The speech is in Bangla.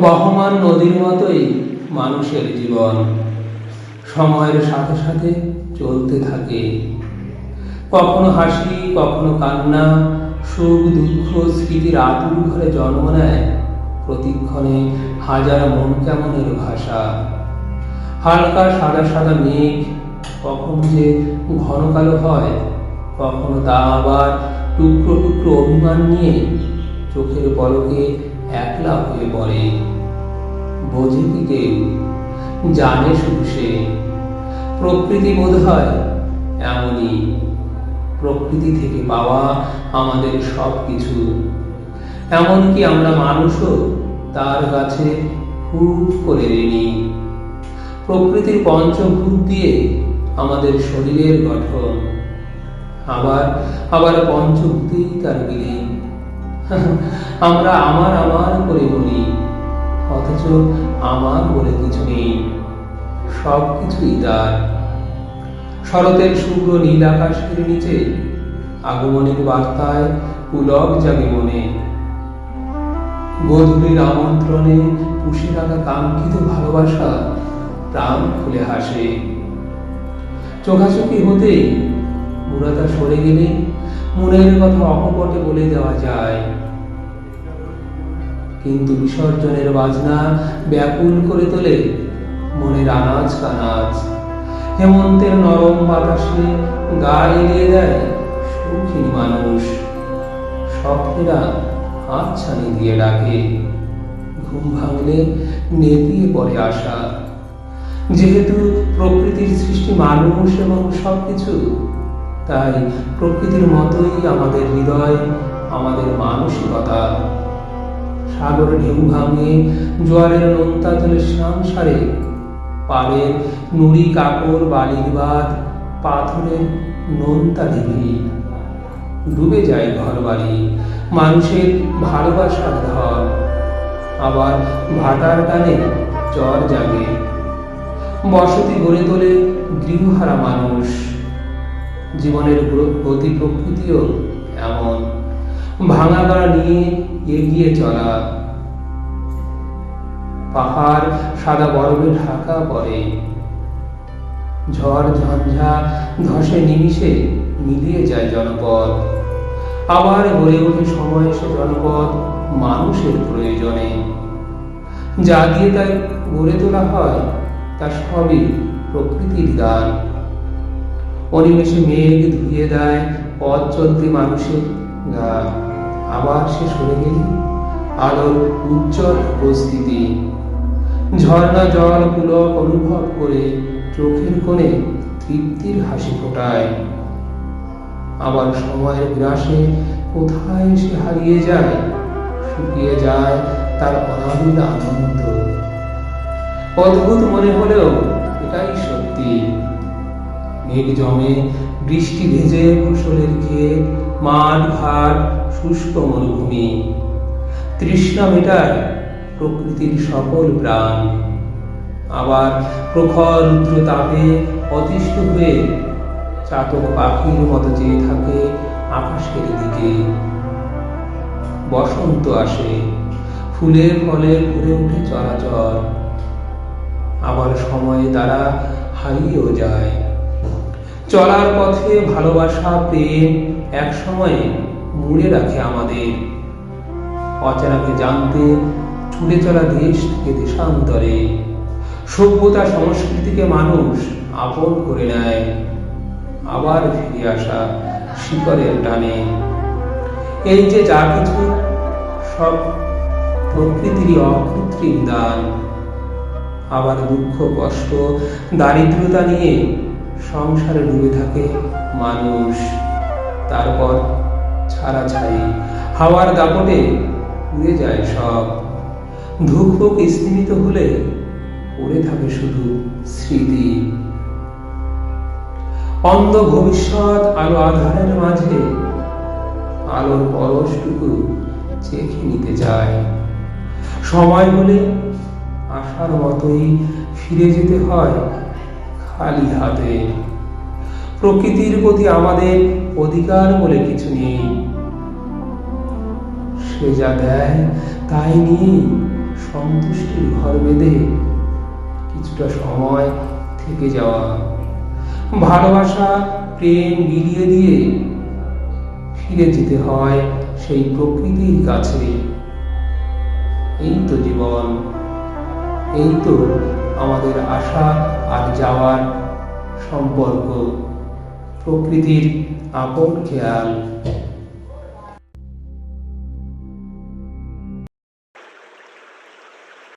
বহমান নদীর মতোই মানুষের জীবন। সময়ের সাথে সাথে চলতে থাকে। কখনো হাসি, কখনো কান্না, সুখ, দুঃখ, স্মৃতির আতুর ঘরে জন্ম নেয় প্রতিক্ষণে হাজার মন কেমনের ভাষা। হালকা সাদা সাদা মেঘ, কখনো যে ঘন কালো হয়, কখনো তা আবার টুকরো টুকরো অভিমান নিয়ে চোখের পলকে একলা হয়ে পড়ে। বোঝে কি কেউ জানে শুধু সে। প্রকৃতি বোধ হয় এমনই। প্রকৃতি থেকে পাওয়া আমাদের সব কিছু এমনকি আমরা মানুষও তার কাছে খুব করে ঋণী প্রকৃতির পঞ্চভূত দিয়ে আমাদের শরীরের গঠন। আবার আবার পঞ্চভূতেই তার বিলীন আমরা আমার আমার করে বলি, অথচ আমার বলে কিছু নেই। সব কিছুই তার। শরতের শুভ্র নীল আকাশের নিচে, আগমনের বার্তায় পুলক জাগে মনে। গধূলির আমন্ত্রণে পুষে রাখা কাঙ্ক্ষিত ভালোবাসা প্রাণ খুলে হাসে। চোখাচোখি হতেই মুরাদা সরে গেলে মনের কথা অকপটে বলে দেওয়া যায়। কিন্তু বিসর্জনের বাজনা ব্যাকুল করে তোলে মনের আনাজ কানাজ। হেমন্তের নরম বাতাসে গা এড়িয়ে দেয় সুখী মানুষ। স্বপ্নেরা হাত ছানি দিয়ে ডাকে। ঘুম ভাঙলে নেতিয়ে পড়ে আসা যেহেতু প্রকৃতির সৃষ্টি মানুষ এবং সবকিছু তাই প্রকৃতির মতোই আমাদের হৃদয়, আমাদের মানসিকতা। সাগরে ঢেউ ভাঙে, জোয়ারের নোনতা তুলে সংসারে পাড়ের নুড়ি কাপড়, বালির বাদ, পাথরের নোনতা ঢিবি ডুবে যায় ঘর বাড়ি মানুষের ভালোবাসার ধর আবার ভাটার টানে চর জাগে। বসতি গড়ে তোলে গৃহহারা মানুষ। জীবনের গতি প্রকৃতিও এমন। ভাঙা গড়া নিয়ে এগিয়ে চলা। পাহাড় সাদা বরফে ঢাকা পড়ে। ঝড় ঝঞ্ঝা ধসে নিমিষে মিলিয়ে যায় জনপদ। আবার গড়ে ওঠে সময় এসে জনপদ মানুষের প্রয়োজনে। যা দিয়ে তাই গড়ে তোলা হয়, তা সবই প্রকৃতির দান। অনিমেষে মেঘ ধুয়ে দেয়, পথ চলতে মানুষের গা। আবার সে সরে গেলে, আলোর উজ্জ্বল উপস্থিতি। ঝর্ণা জল পুলক অনুভব করে চোখের কোণে তৃপ্তির হাসি ফোটায়। আবার সময়ের গ্রাসে কোথায় সে হারিয়ে যায়, শুকিয়ে যায় তার অনাবিল আনন্দ। অদ্ভুত মনে হলেও এটাই সত্যি। মেঘ জমে, বৃষ্টি ভেজে ফসলের ক্ষেত, মাঠ ঘাট, শুষ্ক মরুভূমি। তৃষ্ণা মেটায় প্রকৃতির সকল প্রাণ। আবার প্রখর রুদ্র তাপে অতিষ্ঠ হয়ে চাতক পাখির মতো চেয়ে থাকে আকাশের দিকে। বসন্ত আসে ফুলে ফলে ভরে উঠে চলাচল। আবার সময়ে তারা হারিয়েও যায়। চলার পথে ভালোবাসা প্রেম এক সময়ে মুড়ে রাখে আমাদের। অচেনাকে জানতে, ছুটে চলা দেশ থেকে দেশান্তরে। সভ্যতা সংস্কৃতিকে মানুষ আপন করে নেয়। আবার ফিরে আসা শিকরের টানে। এই যে যা কিছু, সব প্রকৃতিরই অকৃত্রিম দান। আবার দুঃখ, কষ্ট, দারিদ্রতা নিয়ে সংসারে ডুবে থাকে মানুষ। তারপর ছাড়া ছাই হাওয়ার দাপটে উড়ে যায় সব। ধূপ স্তীমিত হলে পড়ে থাকে শুধু স্মৃতি। অন্ধ ভবিষ্যৎ আলো আধারের মাঝে আলোর পরশটুকু চেখে নিতে চায়। সময় হলে আসার মতোই ফিরে যেতে হয় খালি হাতে। প্রকৃতির প্রতি আমাদের অধিকার বলে কিছু নেই। সে যা দেয়, তাই নিয়ে সন্তুষ্টির ঘর বেঁধে কিছুটা সময় থেকে যাওয়া। ভালোবাসা, প্রেম বিলিয়ে দিয়ে ফিরে যেতে হয় সেই প্রকৃতির কাছে। এই তো জীবন, এই তো আমাদের আসা আর যাওয়ার সম্পর্ক প্রকৃতির আপন খেয়াল।